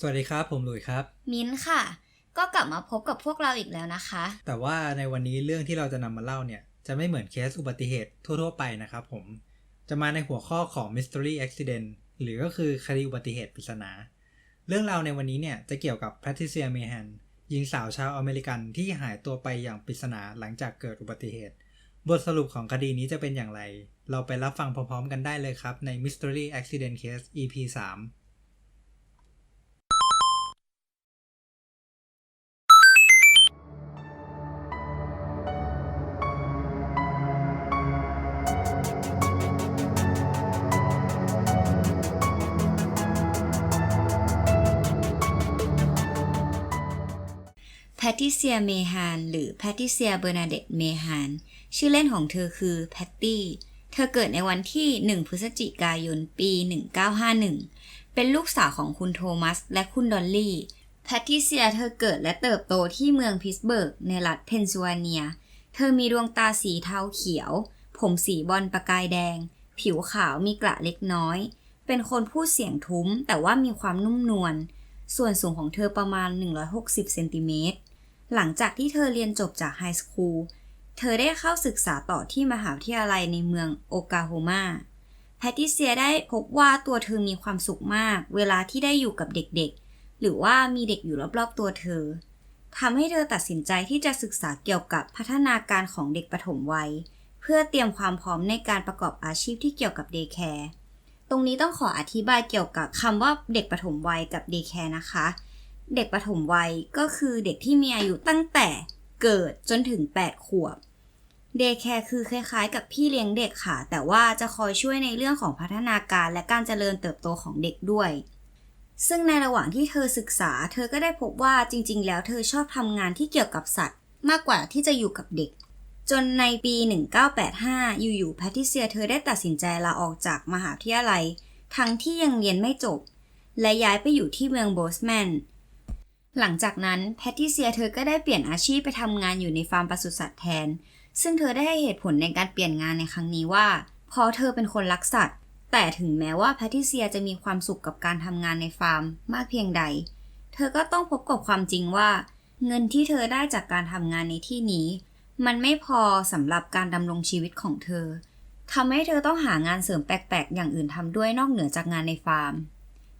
สวัสดีครับ ผมหลุยส์ครับ มิ้นท์ค่ะ ก็กลับมาพบกับพวกเราอีกแล้วนะคะ แต่ว่าในวันนี้เรื่องที่เราจะนำมาเล่าเนี่ย จะไม่เหมือนเคสอุบัติเหตุทั่ว ๆ ไปนะครับผม จะมาในหัวข้อของ mystery accident หรือก็คือคดีอุบัติเหตุปริศนา เรื่องราวในวันนี้เนี่ยจะเกี่ยวกับแพทริเซียเมฮันหญิงสาวชาวอเมริกันที่หายตัวไปอย่างปริศนาหลังจากเกิดอุบัติเหตุ บทสรุปของคดีนี้จะเป็นอย่างไร เราไปรับฟังพร้อมๆ กันได้เลยครับใน mystery accident case EP 3 ทิเซีย เมฮาน หรือแพทิเซีย เบอร์นาเดตเมฮาน ชื่อเล่นของเธอคือแพตตี้ เธอเกิดในวันที่ 1 พฤศจิกายน ปี 1951 เป็นลูกสาวของคุณโทมัส และคุณดอลลี่ แพทิเซียเธอเกิดและเติบโตที่เมืองพิสเบิร์ก ในรัฐเพนซิลเวเนีย เธอมีดวงตาสีเทาเขียว ผมสีบอลประกายแดง ผิวขาวมีกระเล็กน้อย เป็นคนพูดเสียงทุ้ม แต่ว่ามีความนุ่มนวลส่วนสูงของเธอประมาณ 160 เซนติเมตร หลังจากที่เธอเรียนจบจากไฮสคูล เธอได้เข้าศึกษาต่อที่มหาวิทยาลัยในเมืองโอกาโฮมา แพทริเซียได้พบว่าตัวเธอมีความสุขมาก เวลาที่ได้อยู่กับเด็กๆ หรือว่ามีเด็กอยู่รอบๆตัวเธอทำให้เธอตัดสินใจที่จะศึกษาเกี่ยวกับพัฒนาการของเด็กปฐมวัย เพื่อเตรียมความพร้อมในการประกอบอาชีพที่เกี่ยวกับเดย์แคร์ ตรงนี้ต้องขออธิบายเกี่ยวกับคำว่าเด็กปฐมวัยกับเดย์แคร์นะคะ เด็กปฐมวัยก็คือเด็กที่มีอายุตั้งแต่เกิดจนถึง 8 ขวบเดย์แคร์คือคล้ายๆ กับพี่เลี้ยงเด็กค่ะ แต่ว่าจะคอยช่วยในเรื่องของพัฒนาการและการเจริญเติบโตของเด็กด้วย ซึ่งในระหว่างที่เธอศึกษา เธอก็ได้พบว่าจริง ๆ แล้วเธอชอบทำงานที่เกี่ยวกับสัตว์ มากกว่าที่จะอยู่กับเด็ก จนในปี 1985 อยู่ๆแพทริเซียเธอได้ตัดสินใจลาออกจากมหาวิทยาลัย ทั้งที่ยังเรียนไม่จบ และย้ายไปอยู่ที่เมืองโบสแมน หลังจากนั้นแพทริเซียเธอก็ได้เปลี่ยนอาชีพไปทำงานอยู่ในฟาร์มปศุสัตว์แทน ซึ่งเธอได้ให้เหตุผลในการเปลี่ยนงานในครั้งนี้ว่าเพราะเธอเป็นคนรักสัตว์ แต่ถึงแม้ว่าแพทริเซียจะมีความสุขกับการทำงานในฟาร์มมากเพียงใด เธอก็ต้องพบกับความจริงว่า เงินที่เธอได้จากการทำงานในที่นี้ มันไม่พอสำหรับการดำรงชีวิตของเธอทำให้เธอต้องหางานเสริมแปลกๆ อย่างอื่นทำด้วยนอกเหนือจากงานในฟาร์ม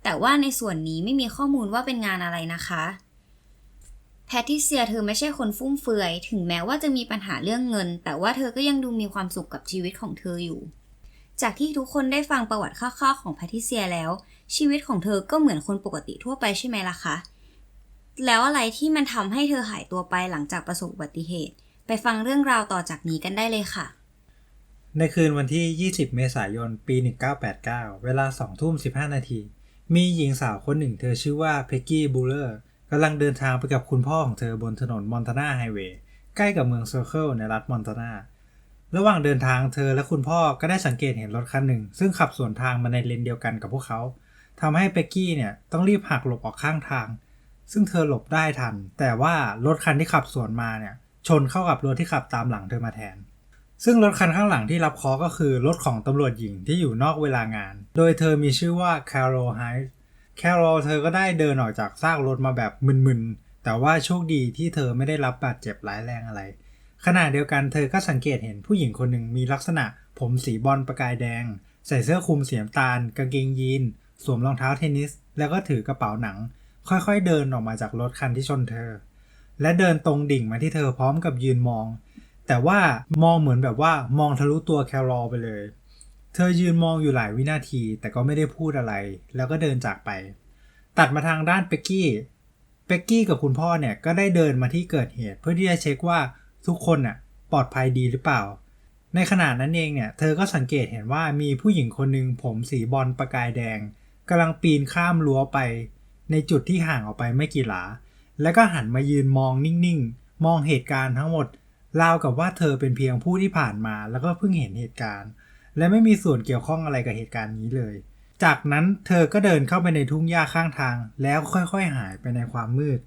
แต่ว่าในส่วนนี้ไม่มีข้อมูลว่าเป็นงานอะไรนะคะ แพทิเซียเธอไม่ใช่คนฟุ่มเฟือย ถึงแม้ว่าจะมีปัญหาเรื่องเงิน แต่ว่าเธอก็ยังดูมีความสุขกับชีวิตของเธออยู่ จากที่ทุกคนได้ฟังประวัติคร่าวๆของแพทิเซียแล้ว ชีวิตของเธอก็เหมือนคนปกติทั่วไปใช่ไหมล่ะคะ แล้วอะไรที่มันทำให้เธอหายตัวไปหลังจากประสบอุบัติเหตุ ไปฟังเรื่องราวต่อจากนี้กันได้เลยค่ะ ในคืนวันที่ 20 เมษายน ปี 1989 เวลา2ทุ่ม15 นาที มีหญิงสาวคนหนึ่งเธอชื่อว่าเพกกี้บูเลอร์ กำลังเดินทางไปกับคุณพ่อของเธอบนถนนมอนตานาไฮเวย์ใกล้กับเมืองเซอร์เคิลในรัฐมอนตานาระหว่างเดินทางเธอและคุณพ่อก็ได้สังเกตเห็นรถคันหนึ่ง ซึ่งขับสวนทางมาในเลนเดียวกันกับพวกเขาทำให้เปกกี้เนี่ยต้องรีบหักหลบออกข้างทาง ซึ่งเธอหลบได้ทัน แต่ว่ารถคันที่ขับสวนมาเนี่ยชนเข้ากับรถที่ขับตามหลังเธอมาแทน ซึ่งรถคันข้างหลังที่รับเคราะห์ก็คือรถของตำรวจหญิงที่อยู่นอกเวลางาน โดยเธอมีชื่อว่าแคโรไฮ แคโรเธอก็ได้เดินออกจากซากรถมาแบบมึนๆ แต่ว่าโชคดีที่เธอไม่ได้รับบาดเจ็บร้ายแรงอะไร ขณะเดียวกันเธอก็สังเกตเห็นผู้หญิงคนหนึ่งมีลักษณะ ผมสีบอลประกายแดง ใส่เสื้อคลุมสีน้ำตาล กางเกงยีน สวมรองเท้าเทนนิส แล้วก็ถือกระเป๋าหนัง ค่อยๆเดินออกมาจากรถคันที่ชนเธอ และเดินตรงดิ่งมาที่เธอพร้อมกับยืนมอง แต่ว่ามองเหมือนแบบว่ามองทะลุตัวแครอลไปเลย เธอยืนมองอยู่หลายวินาทีแต่ก็ไม่ได้พูดอะไร แล้วก็เดินจากไป ตัดมาทางด้านเป็กกี้เป็กกี้กับคุณพ่อเนี่ยก็ได้เดินมาที่เกิดเหตุเพื่อที่จะเช็คว่าทุกคนน่ะปลอดภัยดีหรือเปล่า ในขณะนั้นเองเนี่ยเธอก็สังเกตเห็นว่ามีผู้หญิงคนหนึ่งผมสีบอลประกายแดงกำลังปีนข้ามรั้วไป ในจุดที่ห่างออกไปไม่กี่หลา แล้วก็หันมายืนมองนิ่งๆ มองเหตุการณ์ทั้งหมดราวกับว่าเธอเป็นเพียงผู้ที่ผ่านมาแล้วก็เพิ่งเห็นเหตุการณ์ และไม่มีส่วนเกี่ยวข้องอะไรกับเหตุการณ์นี้เลย จากนั้นเธอก็เดินเข้าไปในทุ่งหญ้าข้างทาง แล้วค่อยๆหายไปในความมืด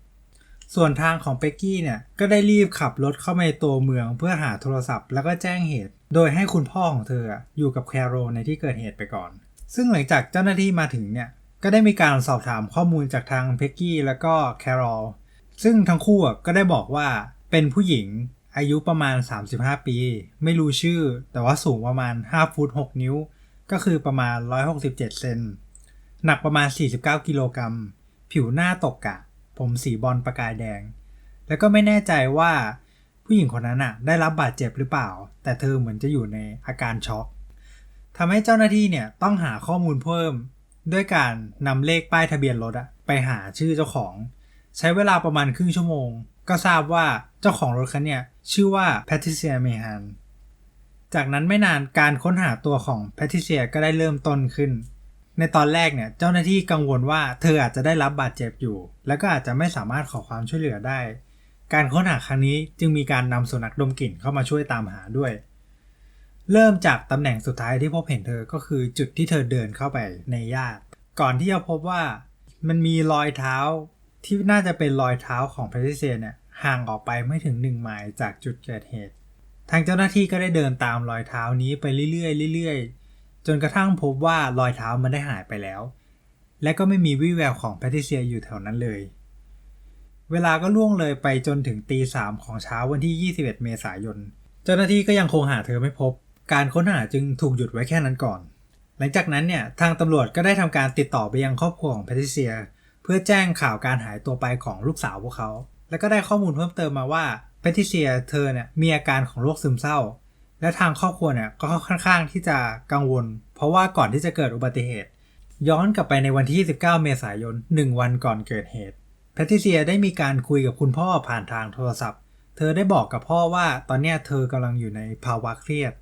ส่วนทางของเป็กกี้เนี่ยก็ได้รีบขับรถเข้ามาในตัวเมืองเพื่อหาโทรศัพท์แล้วก็แจ้งเหตุ โดยให้คุณพ่อของเธออยู่กับแคโรในที่เกิดเหตุไปก่อน ซึ่งหลังจากเจ้าหน้าที่มาถึงเนี่ยก็ได้มีการสอบถามข้อมูลจากทางเพ็กกี้แล้วก็แครอลซึ่งทั้งคู่ก็ได้บอกว่าเป็นผู้หญิง อายุประมาณ 35 ปี ไม่รู้ชื่อ แต่ว่าสูงประมาณ 5 ฟุต 6 นิ้ว ก็คือประมาณ 167 เซน หนักประมาณ 49 กิโลกรัม ผิวหน้าตกกะ ผมสีบอลประกายแดง แล้วก็ไม่แน่ใจว่าผู้หญิงคนนั้นอะได้รับบาดเจ็บหรือเปล่า แต่เธอเหมือนจะอยู่ในอาการช็อกทำให้เจ้าหน้าที่เนี่ยต้องหาข้อมูลเพิ่ม ด้วยการนำเลขป้ายทะเบียนรถอะไปหาชื่อเจ้าของ ใช้เวลาประมาณครึ่งชั่วโมง ก็ทราบว่าเจ้าของรถคันเนี่ยชื่อว่าแพทริเซียเมฮันจากนั้นไม่นานการค้นหาตัวของแพทริเซียก็ได้เริ่มต้นขึ้น ในตอนแรกเนี่ยเจ้าหน้าที่กังวลว่าเธออาจจะได้รับบาดเจ็บอยู่ แล้วก็อาจจะไม่สามารถขอความช่วยเหลือได้ การค้นหาครั้งนี้จึงมีการนำสุนัขดมกลิ่นเข้ามาช่วยตามหาด้วย เริ่มจากตำแหน่งสุดท้ายที่พบเห็นเธอก็คือจุดที่เธอเดินเข้าไปในหญ้าก่อนที่จะพบว่ามันมีรอยเท้า ที่น่าจะเป็นรอยเท้าของแพทริเซียเนี่ยห่างออกไปไม่ถึงหนึ่งไมล์จากจุดเกิดเหตุ ทางเจ้าหน้าที่ก็ได้เดินตามรอยเท้านี้ไปเรื่อยๆเรื่อยๆ จนกระทั่งพบว่ารอยเท้ามันได้หายไปแล้ว และก็ไม่มีวี่แววของแพทริเซียอยู่แถวนั้นเลย เวลาก็ล่วงเลยไปจนถึงตีสามของเช้าวันที่ 21 เมษายน เจ้าหน้าที่ก็ยังคงหาเธอไม่พบ การค้นหาจึงถูกหยุดไว้แค่นั้นก่อน หลังจากนั้นเนี่ยทางตำรวจก็ได้ทำการติดต่อไปยังครอบครัวของแพทริเซีย พื่อแจ้งข่าวการหายตัวไปของลูกสาวพวกเขา แล้วก็ได้ข้อมูลเพิ่มเติมมาว่าแพทริเซียเธอเนี่ยมีอาการของโรคซึมเศร้า และทางครอบครัวเนี่ยก็ค่อนข้างที่จะกังวล เพราะว่าก่อนที่จะเกิดอุบัติเหตุ ย้อนกลับไปในวันที่ 19 เมษายน 1 วันก่อนเกิดเหตุแพทริเซียได้มีการคุยกับคุณพ่อผ่านทางโทรศัพท์ เธอได้บอกกับพ่อว่าตอนเนี้ยเธอกำลังอยู่ในภาวะเครียด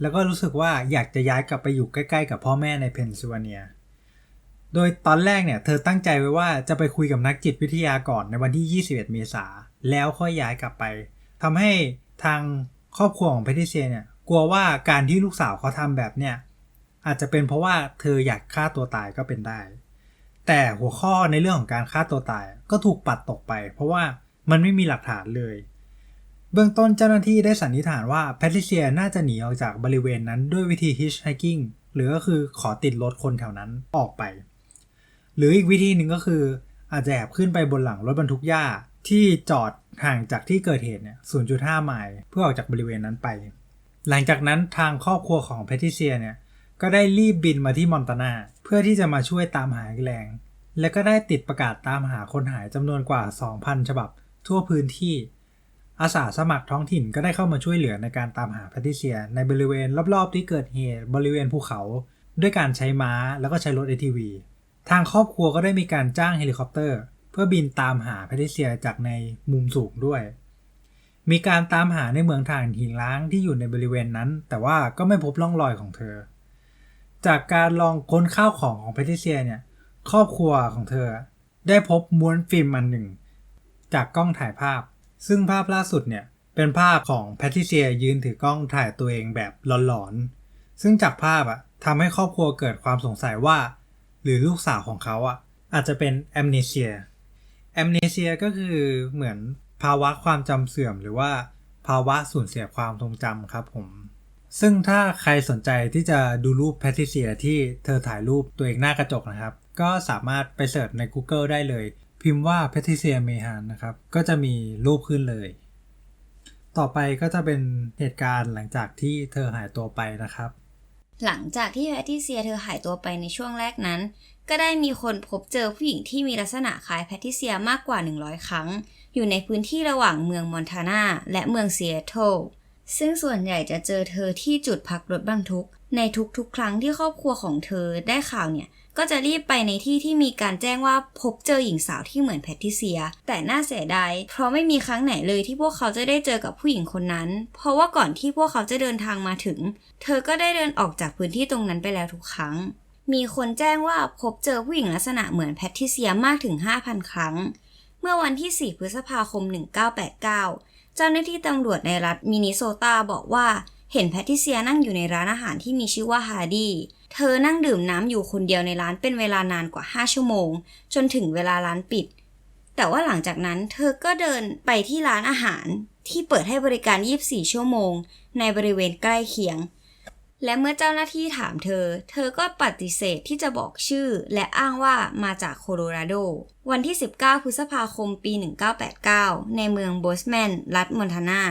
แล้วก็รู้สึกว่าอยากจะย้ายกลับไปอยู่ใกล้ ๆ กับพ่อแม่ในเพนซิลเวเนีย โดยตอนแรกเนี่ยเธอตั้งใจไว้ว่าจะไปคุยกับนักจิตวิทยาก่อนในวันที่ 21 เมษาแล้วค่อยย้ายกลับไปทำให้ทางครอบครัวของแพทริเซียเนี่ยกลัวว่าการที่ลูกสาวเขาทำแบบเนี่ยอาจจะเป็นเพราะว่าเธออยากฆ่าตัวตายก็เป็นได้ แต่หัวข้อในเรื่องของการฆ่าตัวตายก็ถูกปัดตกไป เพราะว่ามันไม่มีหลักฐานเลย เบื้องต้นเจ้าหน้าที่ได้สันนิษฐานว่าแพทริเซียน่าจะหนีออกจากบริเวณนั้นด้วยวิธีฮิชไฮกิ้งหรือก็คือขอติดรถคนแถวนั้นออกไป หรืออีกวิธีหนึ่งก็คืออาจจะแอบขึ้นไปบนหลังรถบรรทุกหญ้าที่จอดห่างจากที่เกิดเหตุเนี่ย 0.5 ไมล์เพื่อออกจากบริเวณนั้นไป หลังจากนั้นทางครอบครัวของแพทิเซียเนี่ย ก็ได้รีบบินมาที่มอนตานา เพื่อที่จะมาช่วยตามหาแรง และก็ได้ติดประกาศตามหาคนหายจำนวนกว่า 2,000 ฉบับ ทั่วพื้นที่ อาสาสมัครท้องถิ่นก็ได้เข้ามาช่วยเหลือในการตามหาแพทิเซีย ในบริเวณรอบๆที่เกิดเหตุบริเวณภูเขา ด้วยการใช้ม้าแล้วก็ใช้รถ ATV ทางครอบครัวก็ได้มีการจ้างเฮลิคอปเตอร์ เพื่อบินตามหาแพทริเซียจากในมุมสูงด้วย มีการตามหาในเมืองถ่านหินล้างที่อยู่ในบริเวณนั้น แต่ว่าก็ไม่พบร่องรอยของเธอ จากการลองค้นข้าวของของแพทริเซียเนี่ยครอบครัวของเธอ ได้พบม้วนฟิล์มอันหนึ่ง จากกล้องถ่ายภาพ ซึ่งภาพล่าสุดเนี่ยเป็นภาพของแพทริเซียยืนถือกล้องถ่ายตัวเองแบบหลอนๆซึ่งจากภาพอะทำให้ครอบครัวเกิดความสงสัยว่า หรือลูกสาวของเขาอะอาจจะเป็นแอมเนเซียแอมเนเซียก็คือเหมือนภาวะความจำเสื่อม หรือว่าภาวะสูญเสียความทรงจำครับผม ซึ่งถ้าใครสนใจที่จะดูรูปแพทริเซียที่เธอถ่ายรูปตัวเองหน้ากระจกนะครับ ก็สามารถไปเสิร์ชใน Google ได้เลย พิมพ์ว่าแพทริเซียเมฮานนะครับ ก็จะมีรูปขึ้นเลย ต่อไปก็จะเป็นเหตุการณ์หลังจากที่เธอหายตัวไปนะครับ หลังจากที่แพทิเซียเธอหายตัวไปในช่วงแรกนั้น ก็ได้มีคนพบเจอผู้หญิงที่มีลักษณะคล้ายแพทิเซียมากกว่า 100 ครั้ง อยู่ในพื้นที่ระหว่างเมืองมอนทานาและเมืองซีแอตเทิลซึ่งส่วนใหญ่จะเจอเธอที่จุดพักรถบรรทุก ในทุกๆ ครั้งที่ครอบครัวของเธอได้ข่าวเนี่ย ก็จะรีบไปในที่ที่มีการแจ้งว่าพบเจอหญิงสาวที่เหมือนแพทริเซีย แต่น่าเสียดายเพราะไม่มีครั้งไหนเลยที่พวกเขาจะได้เจอกับผู้หญิงคนนั้น เพราะว่าก่อนที่พวกเขาจะเดินทางมาถึง เธอก็ได้เดินออกจากพื้นที่ตรงนั้นไปแล้วทุกครั้ง มีคนแจ้งว่าพบเจอผู้หญิงลักษณะเหมือนแพทริเซียมากถึง 5,000 ครั้ง เมื่อวันที่ 4 พฤษภาคม 1989 เจ้าหน้าที่ตำรวจในรัฐมินนิโซตาบอกว่าเห็นแพทริเซียนั่งอยู่ในร้านอาหารที่มีชื่อว่าฮาร์ดี้ เธอนั่งดื่มน้ำอยู่คนเดียวในร้านเป็นเวลานานกว่า 5 ชั่วโมง จนถึงเวลาร้านปิด แต่ว่าหลังจากนั้นเธอก็เดินไปที่ร้านอาหารที่เปิดให้บริการ 24 ชั่วโมง ในบริเวณใกล้เคียง และเมื่อเจ้าหน้าที่ถามเธอ เธอก็ปฏิเสธที่จะบอกชื่อ และอ้างว่ามาจากโคโลราโด วันที่ 19 พฤษภาคม ปี 1989 ในเมืองโบสแมน รัฐมอนทานา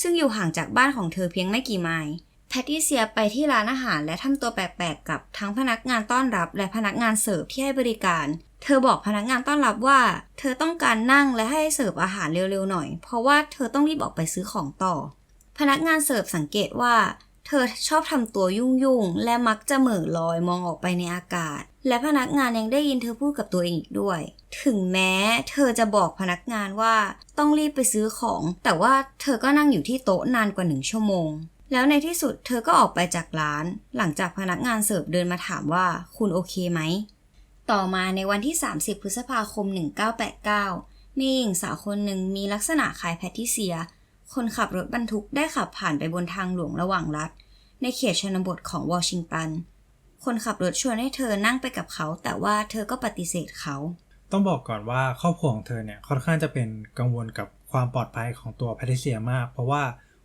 ซึ่งอยู่ห่างจากบ้านของเธอเพียงไม่กี่ไมล์ แพตติเซียไปที่ร้านอาหารและทำตัวแปลกๆกับทั้งพนักงานต้อนรับ และพนักงานเสิร์ฟที่ให้บริการ เธอบอกพนักงานต้อนรับว่า เธอต้องการนั่งและให้เสิร์ฟอาหารเร็วๆหน่อย เพราะว่าเธอต้องรีบออกไปซื้อของต่อ พนักงานเสิร์ฟสังเกตว่า เธอชอบทำตัวยุ่งๆและมักจะเหม่อลอยมองออกไปในอากาศ และพนักงานยังได้ยินเธอพูดกับตัวเองอีกด้วย ถึงแม้เธอจะบอกพนักงานว่าต้องรีบไปซื้อของ แต่ว่าเธอก็นั่งอยู่ที่โต๊ะนานกว่าหนึ่งชั่วโมง แล้วในที่สุดเธอก็ออกไปจากร้าน หลังจากพนักงานเสิร์ฟเดินมาถามว่าคุณโอเคไหม ต่อมาในวันที่ 30 พฤษภาคม 1989 มีหญิงสาวคนหนึ่งมีลักษณะคล้ายแพทริเซีย คนขับรถบรรทุกได้ขับผ่านไปบนทางหลวงระหว่างรัฐ ในเขตชนบทของวอชิงตัน คนขับรถชวนให้เธอนั่งไปกับเขา แต่ว่าเธอก็ปฏิเสธเขา ต้องบอกก่อนว่าครอบครัวของเธอเนี่ยค่อนข้างจะเป็นกังวลกับความปลอดภัยของตัวแพทริเซียมาก เพราะว่า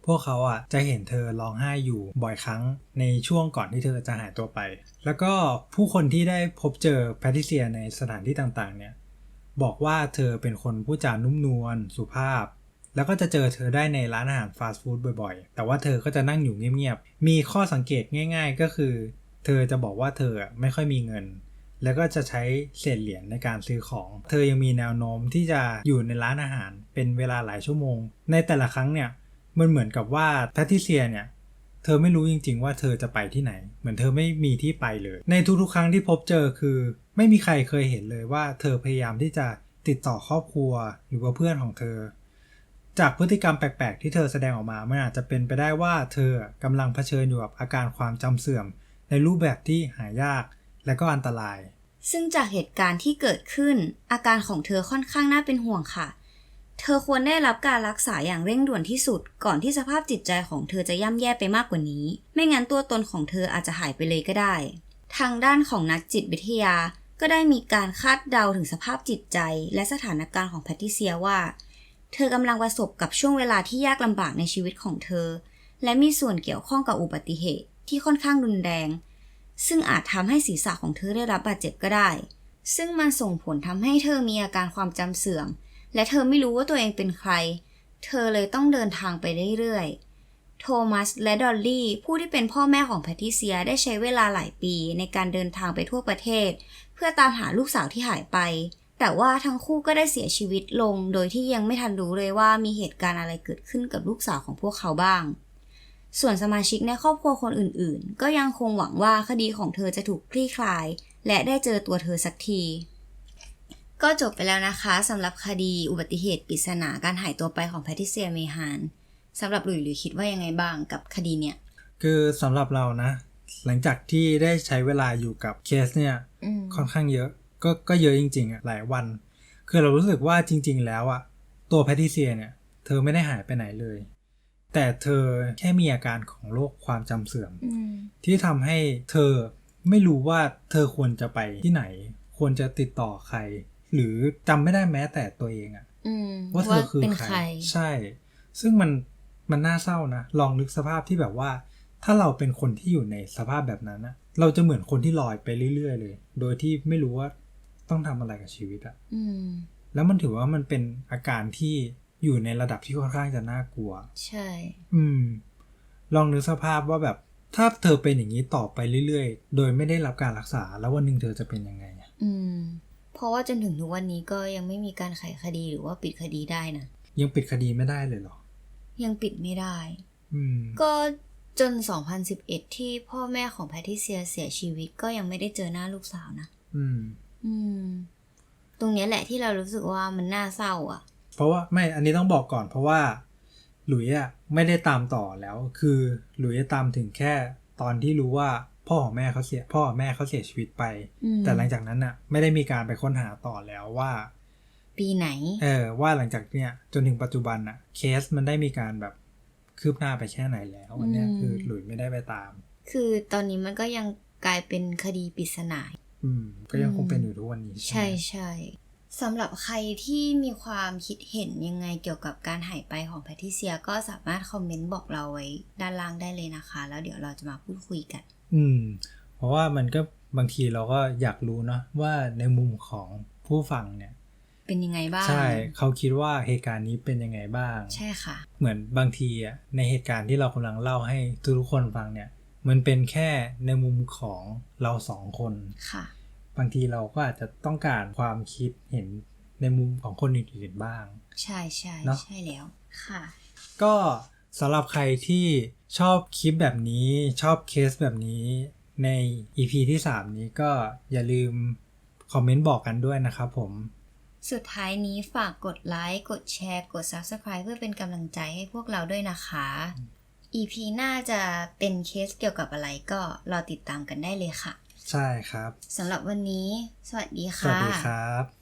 พวกเขาอะจะเห็นเธอร้องไห้อยู่บ่อยครั้งในช่วงก่อนที่เธอจะหายตัวไป แล้วก็ผู้คนที่ได้พบเจอแพทริเซียในสถานที่ต่างๆ เนี่ยบอกว่าเธอเป็นคนพูดจานุ่มนวลสุภาพ แล้วก็จะเจอเธอได้ในร้านอาหารฟาสต์ฟู้ดบ่อยๆ แต่ว่าเธอก็จะนั่งอยู่เงียบๆ มีข้อสังเกตง่ายๆ ก็คือ เธอจะบอกว่าเธอไม่ค่อยมีเงิน แล้วก็จะใช้เศษเหรียญในการซื้อของ เธอยังมีแนวโน้มที่จะอยู่ในร้านอาหารเป็นเวลาหลายชั่วโมง ในแต่ละครั้งเนี่ย มันเหมือนกับว่าแพทิเซียเนี่ยเธอไม่รู้จริง ๆ ว่าเธอจะไปที่ไหน เหมือนเธอไม่มีที่ไปเลย ในทุกๆครั้งที่พบเจอคือ ไม่มีใครเคยเห็นเลยว่าเธอพยายามที่จะติดต่อครอบครัวหรือว่าเพื่อนของเธอ จากพฤติกรรมแปลกๆ ที่เธอแสดงออกมามันอาจจะเป็นไปได้ว่าเธอกำลังเผชิญอยู่กับอาการความจำเสื่อม ในรูปแบบที่หายากและก็อันตราย ซึ่งจากเหตุการณ์ที่เกิดขึ้น อาการของเธอค่อนข้างน่าเป็นห่วงค่ะ เธอควรได้รับการรักษาอย่างเร่งด่วนที่สุด ก่อนที่สภาพจิตใจของเธอจะย่ำแย่ไปมากกว่านี้ ไม่งั้นตัวตนของเธออาจจะหายไปเลยก็ได้ ทางด้านของนักจิตวิทยา ก็ได้มีการคาดเดาถึงสภาพจิตใจ และสถานการณ์ของแพทริเซียว่า เธอกำลังประสบกับช่วงเวลาที่ยากลำบากในชีวิตของเธอ และมีส่วนเกี่ยวข้องกับอุบัติเหตุที่ค่อนข้างรุนแรง ซึ่งอาจทำให้ศีรษะของเธอได้รับบาดเจ็บก็ได้ ซึ่งมันส่งผลทำให้เธอมีอาการความจำเสื่อม และเธอไม่รู้ว่าตัวเองเป็นใคร เธอเลยต้องเดินทางไปเรื่อยๆ โทมัสและดอลลี่ผู้ที่เป็นพ่อแม่ของแพทริเซียได้ใช้เวลาหลายปีในการเดินทางไปทั่วประเทศ เพื่อตามหาลูกสาวที่หายไป แต่ว่าทั้งคู่ก็ได้เสียชีวิตลง โดยที่ยังไม่ทันรู้เลยว่ามีเหตุการณ์อะไรเกิดขึ้นกับลูกสาวของพวกเขาบ้างส่วนสมาชิกในครอบครัวคนอื่นๆ ก็ยังคงหวังว่าคดีของเธอจะถูกคลี่คลาย และได้เจอตัวเธอสักที ก็จบไปแล้วนะคะสำหรับคดีอุบัติเหตุปริศนาการหายตัวไปของแพทริเซียเมฮานสำหรับหลุยหลุยคิดว่ายังไงบ้างกับคดีเนี่ย คือสำหรับเรานะ หลังจากที่ได้ใช้เวลาอยู่กับเคสเนี่ยอืมค่อนข้างเยอะก็ก็เยอะจริงๆอะหลายวัน คือเรารู้สึกว่าจริง ๆ แล้วอะตัวแพทริเซียเนี่ย เธอไม่ได้หายไปไหนเลย แต่เธอแค่มีอาการของโรคความจำเสื่อมอืมที่ทำให้เธอไม่รู้ว่าเธอควรจะไปที่ไหน ควรจะติดต่อใคร หรือจำไม่ได้แม้แต่ตัวเองอะอืมว่าเธอคือเป็นใครใคร ใช่ ซึ่งมันมันน่าเศร้านะ ลองนึกสภาพที่แบบว่า ถ้าเราเป็นคนที่อยู่ในสภาพแบบนั้นนะเราจะเหมือนคนที่ลอยไปเรื่อยๆเลย โดยที่ไม่รู้ว่าต้องทำอะไรกับชีวิตอะอืมแล้วมันถือว่ามันเป็นอาการที่อยู่ในระดับที่ค่อนข้างจะน่ากลัว ใช่ อืม ลองนึกสภาพว่าแบบถ้าเธอเป็นอย่างนี้ต่อไปเรื่อยๆ โดยไม่ได้รับการรักษา แล้ววันหนึ่งเธอจะเป็นยังไงอะอืม เพราะว่าจนถึงทุกวันนี้ก็ยังไม่มีการไขคดีหรือว่าปิดคดีได้นะยังปิดคดีไม่ได้เลยเหรอ ยังปิดไม่ได้อืมก็จน 2011 ที่พ่อแม่ของแพทริเซียเสียชีวิตก็ยังไม่ได้เจอหน้าลูกสาวนะอืม อืม ตรงเนี้ยแหละที่เรารู้สึกว่ามันน่าเศร้าอะ เพราะว่าไม่ อันนี้ต้องบอกก่อน เพราะว่า หลุยอะไม่ได้ตามต่อแล้ว คือหลุยตามถึงแค่ตอนที่รู้ว่า พ่อของแม่เขาเสีย พ่อกับแม่เขาเสียชีวิตไปอืมแต่หลังจากนั้นน่ะไม่ได้มีการไปค้นหาต่อแล้วว่า ปีไหน เออ ว่าหลังจากเนี้ยจนถึงปัจจุบันน่ะเคสมันได้มีการแบบคืบหน้าไปแค่ไหนแล้วอันเนี้ยอืมคือหลุยไม่ได้ไปตาม คือตอนนี้มันก็ยังกลายเป็นคดีปริศนาอืม ก็ยังคงเป็นอยู่ทุกวันนี้ใช่ไหมใช่สำหรับใครที่มีความคิดเห็นยังไงเกี่ยวกับการหายไปของแพทริเซียก็สามารถคอมเมนต์บอกเราไว้ด้านล่างได้เลยนะคะ แล้วเดี๋ยวเราจะมาพูดคุยกัน อืม เพราะว่ามันก็บางทีเราก็อยากรู้เนาะว่าในมุมของผู้ฟังเนี่ย เป็นยังไงบ้าง ใช่ เขาคิดว่าเหตุการณ์นี้เป็นยังไงบ้าง ใช่ค่ะ เหมือนบางทีอะในเหตุการณ์ที่เรากำลังเล่าให้ทุกๆคนฟังเนี่ย มันเป็นแค่ในมุมของเราสองคนค่ะ บางทีเราก็อาจจะต้องการความคิดเห็นในมุมของคนอื่นๆบ้าง ใช่ใช่เนอะใช่แล้วค่ะ ก็สำหรับใครที่ ชอบคลิปแบบนี้ชอบเคสแบบนี้ใน EP ที่ 3 นี้ก็อย่าลืมคอมเมนต์บอกกันด้วยนะครับผม สุดท้ายนี้ฝากกดไลค์ กดแชร์ กด Subscribe เพื่อเป็นกำลังใจให้พวกเราด้วยนะคะ EP หน้าจะเป็นเคสเกี่ยวกับอะไรก็รอติดตามกันได้เลยค่ะ ใช่ครับสำหรับวันนี้ สวัสดีสค่ะวัสดีครับ